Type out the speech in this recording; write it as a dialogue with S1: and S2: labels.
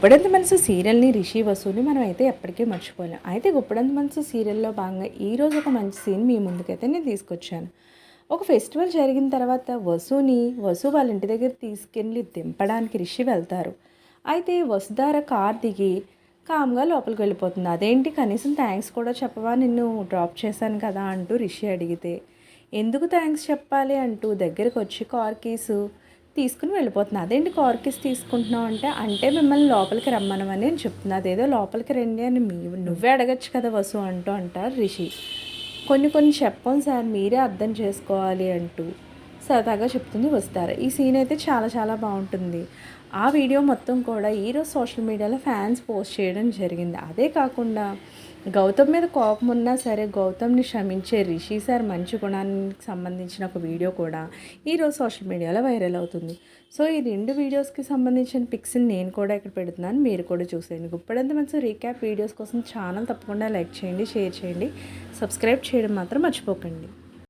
S1: గుప్పడంత మనసు సీరియల్ని రిషి వసూని మనం అయితే ఎప్పటికీ మర్చిపోలేం. అయితే గుప్పడంత మనసు సీరియల్లో భాగంగా ఈరోజు ఒక మంచి సీన్ మీ ముందుకైతే నేను తీసుకొచ్చాను. ఒక ఫెస్టివల్ జరిగిన తర్వాత వసుని వసు వాళ్ళ ఇంటి దగ్గర తీసుకెళ్ళి దింపడానికి రిషి వెళ్తారు. అయితే వసుధార కార్ దిగి కామ్గా లోపలికి వెళ్ళిపోతుంది. అదేంటి? కనీసం థ్యాంక్స్ కూడా చెప్పవా? నిన్ను డ్రాప్ చేశాను కదా అంటూ రిషి అడిగితే. ఎందుకు థ్యాంక్స్ చెప్పాలి అంటూ దగ్గరకు వచ్చి కార్ కీసు తీసుకుని వెళ్ళిపోతున్నా. అదేంటి కార్కిస్ తీసుకుంటున్నావు అంటే అంటే మిమ్మల్ని లోపలికి రమ్మనమని నేను చెప్తున్నా. అదేదో లోపలికి రండి అని మీ నువ్వే అడగచ్చు కదా వసు అంటూ అంటారు రిషి. కొన్ని కొన్ని చెప్పం సార్ మీరే అర్థం చేసుకోవాలి అంటూ సరదాగా చెప్తుంది వస్తారు ఈ సీన్ అయితే చాలా చాలా బాగుంటుంది. ఆ వీడియో మొత్తం కూడా ఈరోజు సోషల్ మీడియాలో ఫ్యాన్స్ పోస్ట్ చేయడం జరిగింది. అదే కాకుండా గౌతమ్ మీద కోపం ఉన్నా సరే గౌతమ్ని క్షమించే రిషి సార్ మంచి గుణానికి సంబంధించిన ఒక వీడియో కూడా ఈరోజు సోషల్ మీడియాలో వైరల్ అవుతుంది. సో ఈ రెండు వీడియోస్కి సంబంధించిన పిక్స్ని నేను కూడా ఇక్కడ పెడుతున్నాను. మీరు కూడా చూసేయండి. గుప్పడంత మంచి రీక్యాప్ వీడియోస్ కోసం ఛానల్ తప్పకుండా లైక్ చేయండి షేర్ చేయండి. సబ్స్క్రైబ్ చేయడం మాత్రం మర్చిపోకండి.